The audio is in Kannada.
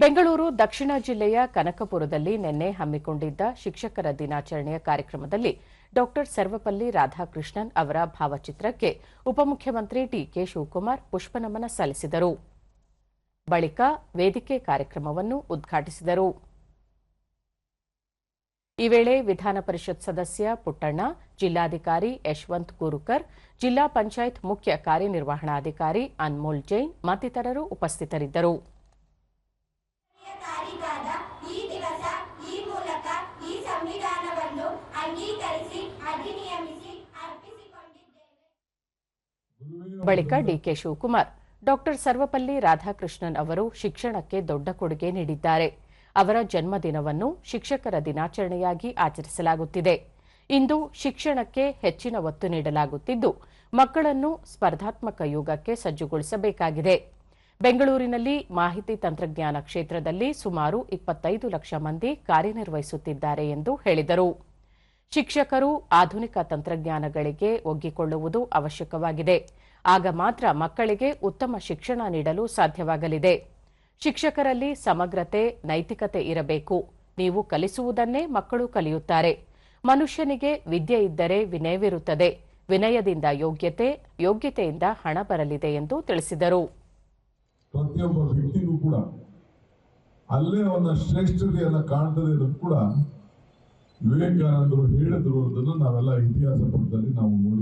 ಬೆಂಗಳೂರು, ದಕ್ಷಿಣ ಜಿಲ್ಲೆಯ ಕನಕಪುರದಲ್ಲಿ ನಿನ್ನೆ ಹಮ್ಮಿಕೊಂಡಿದ್ದ ಶಿಕ್ಷಕರ ದಿನಾಚರಣೆಯ ಕಾರ್ಯಕ್ರಮದಲ್ಲಿ ಡಾ ಸರ್ವಪಲ್ಲಿ ರಾಧಾಕೃಷ್ಣನ್ ಅವರ ಭಾವಚಿತ್ರಕ್ಕೆ ಉಪಮುಖ್ಯಮಂತ್ರಿ ಡಿಕೆ ಶಿವಕುಮಾರ್ ಪುಷ್ಪನಮನ ಸಲ್ಲಿಸಿದರು. ಬಳಿಕ ವೇದಿಕೆ ಕಾರ್ಯಕ್ರಮವನ್ನು ಉದ್ಘಾಟಿಸಿದರು. ಈ ವೇಳೆ ವಿಧಾನ ಪರಿಷತ್ ಸದಸ್ಯ ಪುಟ್ಟಣ್ಣ, ಜಿಲ್ಲಾಧಿಕಾರಿ ಯಶವಂತ್ ಗುರುಕರ್, ಜಿಲ್ಲಾ ಪಂಚಾಯತ್ ಮುಖ್ಯ ಕಾರ್ಯನಿರ್ವಹಣಾಧಿಕಾರಿ ಅನ್ಮೋಲ್ ಜೈನ್ ಮತ್ತಿತರರು ಉಪಸ್ಥಿತರಿದ್ದರು. ಬಳಿಕ ಡಿಕೆ ಶಿವಕುಮಾರ್, ಡಾಕ್ಟರ್ ಸರ್ವಪಲ್ಲಿ ರಾಧಾಕೃಷ್ಣನ್ ಅವರು ಶಿಕ್ಷಣಕ್ಕೆ ದೊಡ್ಡ ಕೊಡುಗೆ ನೀಡಿದ್ದಾರೆ. ಅವರ ಜನ್ಮದಿನವನ್ನು ಶಿಕ್ಷಕರ ದಿನಾಚರಣೆಯಾಗಿ ಆಚರಿಸಲಾಗುತ್ತಿದೆ. ಇಂದು ಶಿಕ್ಷಣಕ್ಕೆ ಹೆಚ್ಚಿನ ಒತ್ತು ನೀಡಲಾಗುತ್ತಿದ್ದು, ಮಕ್ಕಳನ್ನು ಸ್ಪರ್ಧಾತ್ಮಕ ಯುಗಕ್ಕೆ ಸಜ್ಜುಗೊಳಿಸಬೇಕಾಗಿದೆ. ಬೆಂಗಳೂರಿನಲ್ಲಿ ಮಾಹಿತಿ ತಂತ್ರಜ್ಞಾನ ಕ್ಷೇತ್ರದಲ್ಲಿ ಸುಮಾರು ಇಪ್ಪತ್ತೈದು ಲಕ್ಷ ಮಂದಿ ಕಾರ್ಯನಿರ್ವಹಿಸುತ್ತಿದ್ದಾರೆ ಎಂದು ಹೇಳಿದರು. ಶಿಕ್ಷಕರು ಆಧುನಿಕ ತಂತ್ರಜ್ಞಾನಗಳಿಗೆ ಒಗ್ಗಿಕೊಳ್ಳುವುದು ಅವಶ್ಯಕವಾಗಿದೆ. ಆಗ ಮಾತ್ರ ಮಕ್ಕಳಿಗೆ ಉತ್ತಮ ಶಿಕ್ಷಣ ನೀಡಲು ಸಾಧ್ಯವಾಗಲಿದೆ. ಶಿಕ್ಷಕರಲ್ಲಿ ಸಮಗ್ರತೆ, ನೈತಿಕತೆ ಇರಬೇಕು. ನೀವು ಕಲಿಸುವುದನ್ನೇ ಮಕ್ಕಳು ಕಲಿಯುತ್ತಾರೆ. ಮನುಷ್ಯನಿಗೆ ವಿದ್ಯೆ ಇದ್ದರೆ ವಿನಯವಿರುತ್ತದೆ. ವಿನಯದಿಂದ ಯೋಗ್ಯತೆ, ಯೋಗ್ಯತೆಯಿಂದ ಹಣ ಬರಲಿದೆ ಎಂದು ತಿಳಿಸಿದರು. ಪ್ರತಿಯೊಬ್ಬ ವ್ಯಕ್ತಿಗೂ ಕೂಡ ಅಲ್ಲೇ ಅವನ ಶ್ರೇಷ್ಠತೆಯನ್ನು ಕಾಣ್ತದೆ ಕೂಡ ವಿವೇಕಾನಂದರು ಹೇಳಿದ್ರು ಅನ್ನೋದನ್ನು ನಾವೆಲ್ಲ ಇತಿಹಾಸ ಪುಟದಲ್ಲಿ ನಾವು ನೋಡಿದ್ದೇವೆ